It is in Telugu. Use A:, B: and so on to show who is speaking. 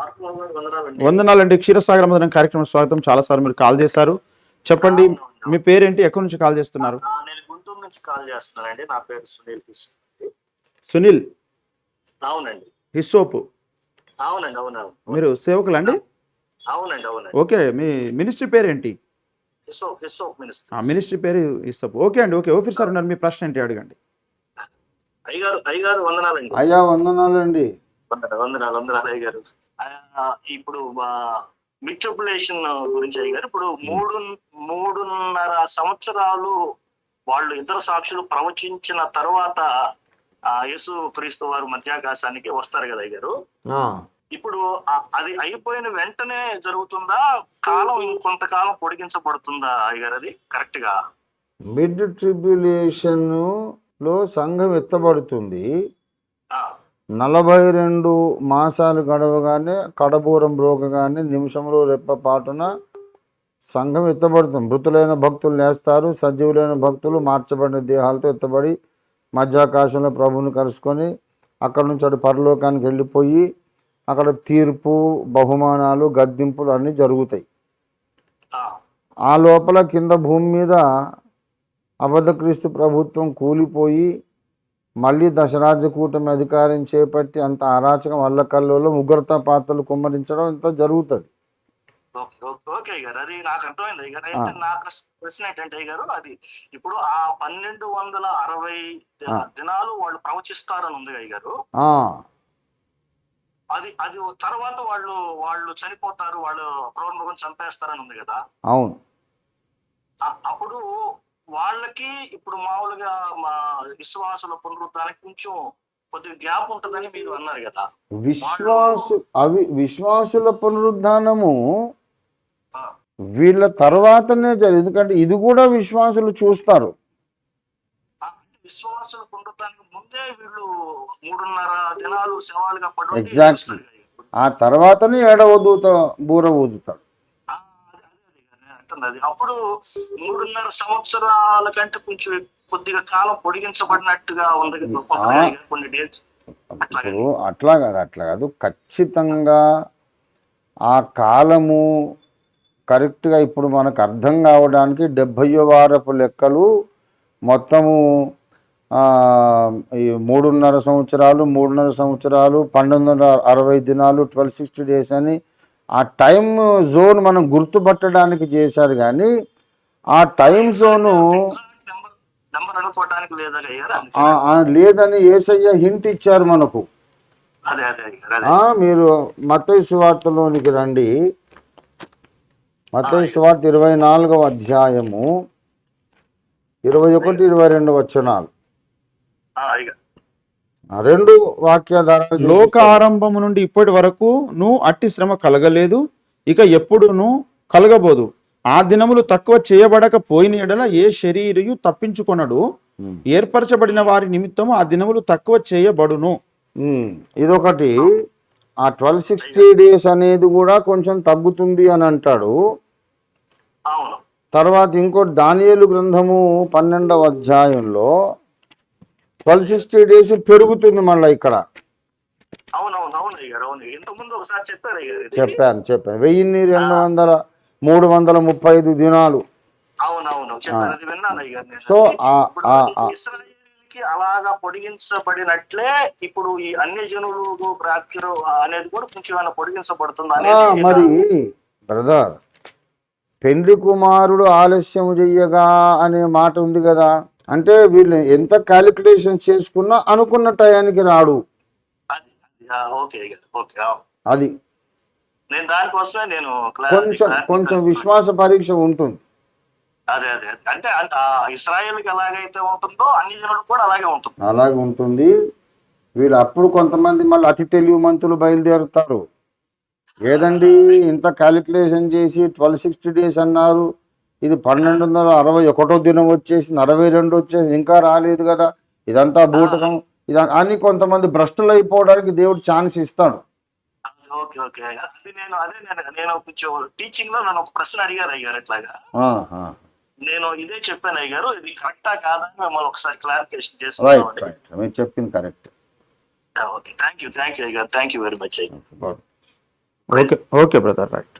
A: వందనాలండి.
B: వందనాలండి. క్షీరసాగర మదనం కార్యక్రమం స్వాగతం. చాలాసార్లు మీరు కాల్ చేశారు. చెప్పండి మీ పేరేంటి? ఎక్కడి నుంచి కాల్ చేస్తున్నారు?
A: నేను గుంటూరు నుంచి కాల్ చేస్తున్నానండి. నా పేరు సునీల్
B: సునీల్?
A: అవునండి.
B: హిస్సోప్.
A: అవునండి అవునవును
B: మీరు సేవకులండి?
A: అవునండి అవునండి.
B: ఓకే మీ మినిస్ట్రీ పేరేంటి?
A: మినిస్టర్.
B: మినిస్ట్రీ పేరు హిస్సోప్. ఓకే అండి ఓకే. ఓఫీర్ సార్ ఉన్నారు. మీ ప్రశ్న ఏంటి? అడగండి.
A: అయ్యగారు అయ్యగారు వందనాలండి.
C: అయ్యా వందనాలండి.
A: వందనాలు వందనాలు వందనాలు అయ్యగారు ఆ, ఇప్పుడు మిట్రిపులేషన్ గురించి అయ్యగారు ఇప్పుడు మూడు మూడున్నర సంవత్సరాలు వాళ్ళు ఇతర సాక్షులు ప్రవచించిన తర్వాత ఆ యేసు క్రీస్తు వారు మధ్యాకాశానికి వస్తారు కదా
C: ఆ,
A: ఇప్పుడు అది అయిపోయిన వెంటనే జరుగుతుందా? కాలం ఇంకొంతకాలం పొడిగించబడుతుందా అయ్యగారు అది? కరెక్ట్గా?
C: మిడ్ ట్రిబ్యులేషన్లో సంఘం ఎత్తబడుతుంది. నలభై రెండు మాసాలు గడవగానే కడబూరం బ్రోకగానే నిమిషంలో రెప్పపాటున సంఘం ఎత్తబడుతుంది. మృతులైన భక్తులు లేస్తారు. సజీవులైన భక్తులు మార్చబడిన దేహాలతో ఎత్తబడి మధ్యాకాశంలో ప్రభువుని కలుసుకొని అక్కడ నుంచి అటు పరలోకానికి వెళ్ళిపోయి అక్కడ తీర్పు బహుమానాలు గద్దింపులు అన్నీ జరుగుతాయి.
A: ఆ,
C: ఆ లోపల కింద భూమి మీద అబద్ధక్రీస్తు ప్రభుత్వం కూలిపోయి మళ్ళీ దశరాజ్య కూటమి అధికారం చేపట్టి అంత అరాచకం అల్లకల్లోలో ముగ్గురత పాత్రలు కుమ్మరించడం ఇంత జరుగుతుంది.
A: ఓకే అయ్యగారు అది నాకు అర్థమైంది. అయ్యగారు అయితే నా ప్రశ్న ఏంటంటే అయ్యగారు అది ఇప్పుడు ఆ పన్నెండు వందల అరవై. దినాలు వాళ్ళు ప్రవచిస్తారని ఉంది అయ్యగారు
C: ఆ,
A: అది అది తర్వాత వాళ్ళు వాళ్ళు చనిపోతారు వాళ్ళు ప్రోన్మృగం చంపేస్తారని ఉంది కదా.
C: అవును.
A: అప్పుడు వాళ్ళకి ఇప్పుడు మామూలుగా మా విశ్వాసుల పునరుద్ధానికి కొంచెం కొద్దిగా గ్యాప్ ఉంటుందని మీరు అన్నారు కదా.
C: విశ్వాసు అవి విశ్వాసుల పునరుద్ధానము వీళ్ళ తర్వాతనే జరి ఎందుకంటే ఇది కూడా విశ్వాసులు చూస్తారు.
A: ఆ విశ్వాసుల పునరుద్ధానికి ముందే వీళ్ళు మూడున్నర దినాలు శవాలుగా పడి
C: Exactly. ఆ తర్వాతనే ఏడవదూత బూర ఊదుతాడు.
A: అది అప్పుడు మూడున్నర సంవత్సరాల కంటే కొంచెం కొద్దిగా కాలం పొడిగించబడినట్టుగా ఉంది కొన్ని డేట్స్.
C: ఇప్పుడు అట్లా కాదు అట్లా కాదు. ఖచ్చితంగా ఆ కాలము కరెక్ట్గా ఇప్పుడు మనకు అర్థం కావడానికి డెబ్భయో వారపు లెక్కలు మొత్తము ఆ, ఈ మూడున్నర సంవత్సరాలు మూడున్నర సంవత్సరాలు పన్నెండు వందల అరవై దినాలు ట్వెల్వ్ సిక్స్టీ డేస్ అని ఆ టైం జోన్ మనం గుర్తుపట్టడానికి చేశారు కానీ ఆ టైం జోను లేదని ఏసయ్య హింట్ ఇచ్చారు మనకు. మీరు మత్తయి సువార్తలోనికి రండి. మత్తయి సువార్త ఇరవై నాలుగవ అధ్యాయము ఇరవై ఒకటి ఇరవై రెండు వచనాలు.
A: ఆ
C: రెండు వాక్యాధారాలు
B: లోక. ఆరంభము నుండి ఇప్పటి వరకు నువ్వు అట్టి శ్రమ కలగలేదు ఇక ఎప్పుడును కలగబోదు. ఆ దినములు తక్కువ చేయబడక పోయిన ఎడల ఏ శరీరయు తప్పించుకొనడు. ఏర్పరచబడిన వారి నిమిత్తము ఆ దినములు తక్కువ చేయబడును.
C: ఇదొకటి. ఆ ట్వెల్వ్ సిక్స్టీ డేస్ అనేది కూడా కొంచెం తగ్గుతుంది అని అంటాడు.
A: అవును.
C: తర్వాత ఇంకోటి దానియేలు గ్రంథము పన్నెండవ అధ్యాయంలో ట్వెల్వ్ సిక్స్టీ డేస్ పెరుగుతుంది మళ్ళీ ఇక్కడ. చెప్పాను చెప్పాను. వెయ్యిన్ని రెండు వందల మూడు వందల ముప్పై ఐదు దినాలు. సో
A: అలాగా పొడిగించబడినట్లే ఇప్పుడు ఈ అన్య జనులు ప్రాప్తిరు అనేది కూడా కొంచెం పొడిగించబడుతుంది
C: మరి బ్రదర్ పెండ్లి కుమారుడు ఆలస్యం చెయ్యగా అనే మాట ఉంది కదా. అంటే వీళ్ళు ఎంత క్యాలిక్యులేషన్ చేసుకున్నా అనుకున్న టయానికి రాడు.
A: అది-
C: కొంచెం కొంచెం విశ్వాస పరీక్ష ఉంటుంది.
A: అదే అదే అదే. అంటే ఇస్రాయేల్కి ఎలాగైతే ఉంటుందో అన్ని జనులకు కూడా అలాగే ఉంటుంది.
C: అలాగే ఉంటుంది. వీళ్ళు అప్పుడు కొంతమంది మళ్ళీ అతి తెలివి మంతులు బయలుదేరుతారు. ఏదండి? ఇంత క్యాలిక్యులేషన్ చేసి ట్వెల్వ్ సిక్స్టీ డేస్ అన్నారు. ఇది పన్నెండు వందల అరవై ఒకటో దినం వచ్చేసింది అరవై రెండు వచ్చేసింది ఇంకా రాలేదు కదా. ఇదంతా బూటకం. ఇది అని కొంతమంది భ్రష్టులు అయిపోవడానికి దేవుడు ఛాన్స్ ఇస్తాడు.
A: Okay okay. అది నేను అదే నేను నేను కొంచెం టీచింగ్లో నన్ను ఒక ప్రశ్న అడిగారు అయ్యారు అట్లాగా. నేను ఇదే చెప్పాను అయ్యారు ఇది కరెక్టా కాదా అని మిమ్మల్ని ఒకసారి క్లారిఫికేషన్
C: మీరు చెప్పింది correct.
A: Okay. Thank you thank you అయ్యారు thank you very much
B: okay okay brother right.